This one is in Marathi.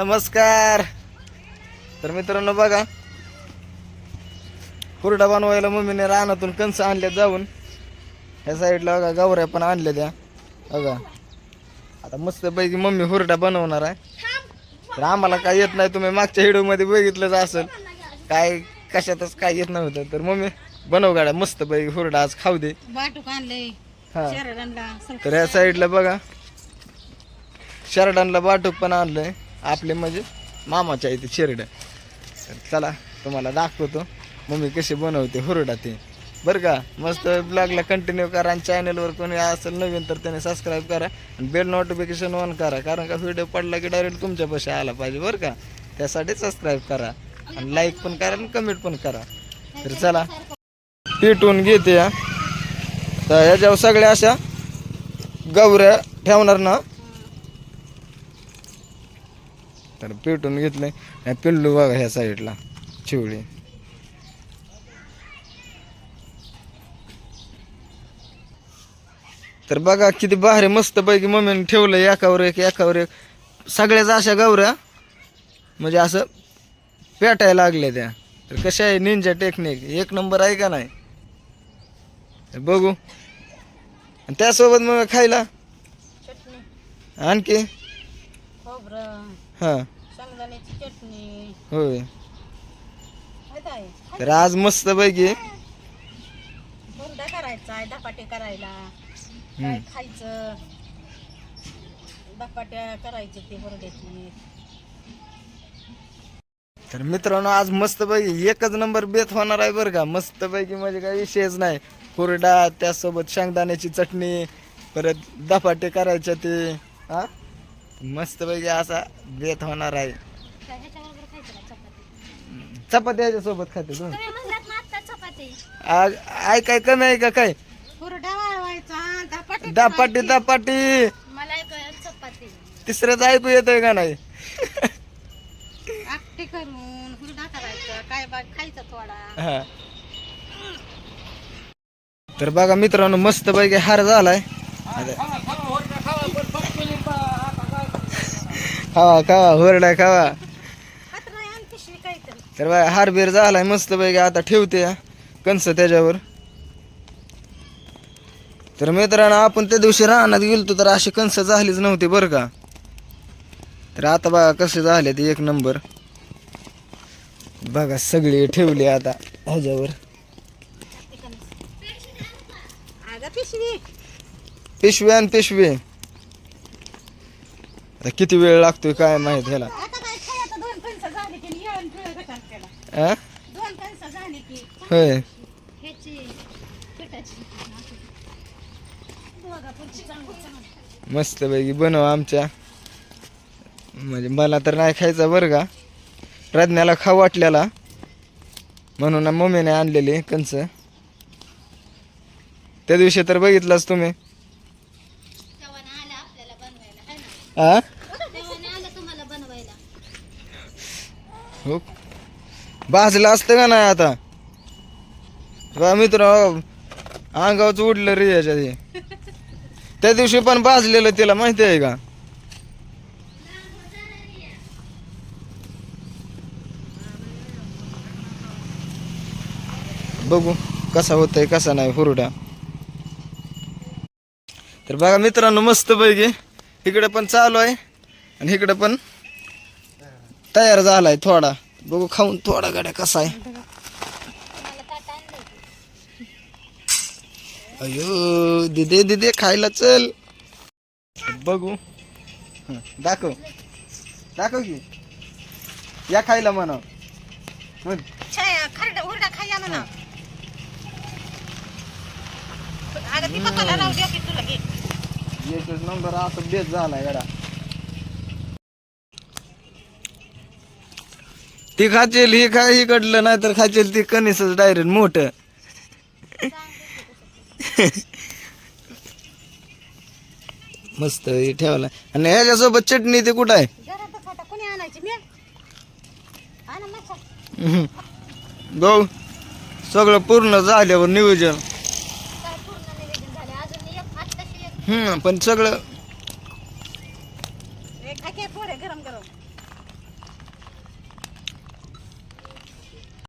नमस्कार. तर मित्रांनो बघा हुरडा बनवायला मम्मीने रानातून कंस आणल्या जाऊन ह्या साईडला बघा गवऱ्या पण आणल्या त्या. बघा आता मस्तपैकी मम्मी हुरडा बनवणार आहे. तर आम्हाला काय येत नाही तुम्ही मागच्या व्हिडिओमध्ये बघितलंच असेल. काय कशातच काय येत नव्हतं. तर मम्मी बनव गाड्या मस्तपैकी हुरडा आज खाऊ दे. बाटूक आणले हा. तर ह्या साईडला बघा शर्टांना बाटूक पण आणलंय. आपले म्हणजे मामाच्या इथे शिरड. तर चला तुम्हाला दाखवतो. मम्मी कशी बनवते हुरडा ते. बरं का? मस्त ब्लॉगला कंटिन्यू करा आणि चॅनलवर कोणी असेल नवीन तर त्याने सबस्क्राईब करा आणि बेल नोटिफिकेशन ऑन करा. कारण का व्हिडिओ पडला की डायरेक्ट तुमच्यापाशी आला पाहिजे बरं का? त्यासाठी सबस्क्राईब करा आणि लाईक पण करा आणि कमेंट पण करा. तर चला. पिटून घेते या तर ह्याच्यावर सगळ्या अशा गवऱ्या ठेवणार ना? तर पेटून घेतले ह्या पिल्लू बघा ह्या साईडला चिवळी. तर बघा किती भारी मस्त पैकी मम्मीने ठेवलं एकावर एक एकावर एक. सगळ्याच अशा गवऱ्या म्हणजे असं पेटायला लागल्या त्या. तर कशा आहे निंजा टेक्निक एक नंबर आहे का नाही? तर बघू. आणि त्यासोबत मग खायला? आणखी? हां. शेंगदाण्याची चटणी होय. माहीत आहे तर आज मस्त पैकी. करायचा आहे धपाटे करायला. काय खायचं? धपाट्या करायचे ते तर मित्रांनो आज मस्त पैकी एकच नंबर बेत होणार आहे बरं का. मस्त पैकी म्हणजे काही विषयच नाही. हुरडा त्यासोबत शेंगदाण्याची चटणी परत धपाटे करायचे ते. हा? मस्त पैकी असा बेत होणार आहे. चपाती. याच्यासोबत खाते तुम्ही आज आय काय कमी आहे का काय? हुरडा वाळवायचा धपाटे दापाटी दापाटी तिसऱ्याच ऐकू येतोय का नाही? आकटी करून हुरडा करायचं काय बा खायचं थोडा. हा. तर बघा मित्रांनो मस्त पैकी हार झालाय. आता- खावा खावा हुरडा खावा. नाही पिशवी काहीतरी. तर बघा हार बीर झालाय मस्त पैकी आता ठेवते हा. कंस त्याच्यावर. तर मित्रांनो आपण त्या दिवशी रानात गेलतो तर अशी कंस झालीच नव्हती बरं का. तर आता बघा कसे झाले ते एक नंबर. बघा सगळे ठेवले आता ह्याच्यावर. अगं पिशवी. पिशवी आणि पिशवी. आता किती वेळ लागतोय काय माहीत ह्याला आता काय खायचं दोन कणसं झाली की येळण पिळं कशाला केला आ? दोन कणसं झाली की होय. ह्याची पिठाची. दोघा पण चांगलं चांगलं मस्त पैकी बनव आमच्या. म्हणजे मला तर नाही खायचा बरं का. प्रज्ञाला खाऊ वाटलेला. म्हणून मम्मीने आणलेली कंच त्या दिवशी तर बघितलंच तुम्ही. आ हो. भाजलं असतं का नाही आता? बा मित्र अंगावच उडलं रे याच्यात हे. त्या दिवशी पण भाजलेलं तिला माहिती आहे का? बघू कसा होतोय कसा नाही हुरडा. तर बघा मित्रांनो मस्त पैकी इकडे पण चालू आहे आणि इकडे पण तयार झालाय थोडा. बघू खाऊन थोडा गाड्या कसा आहे. अयो दिदे दिदे खायला चल. बघू. हं, दाखव. दाखव की. या खायला म्हणा. म्हण. छाया खरडा हुरडा खाया ती खाचेल ही काय ही कटलं नाही तर खाचेल ती कणीस डायरेक्ट मोठ. मस्त हे ठेवला. आणि ह्याच्यासोबत चटणी ते कुठं आहे? भाऊ सगळं पूर्ण झाल्यावर नियोजन. हम्म पण सगळं गरम गरम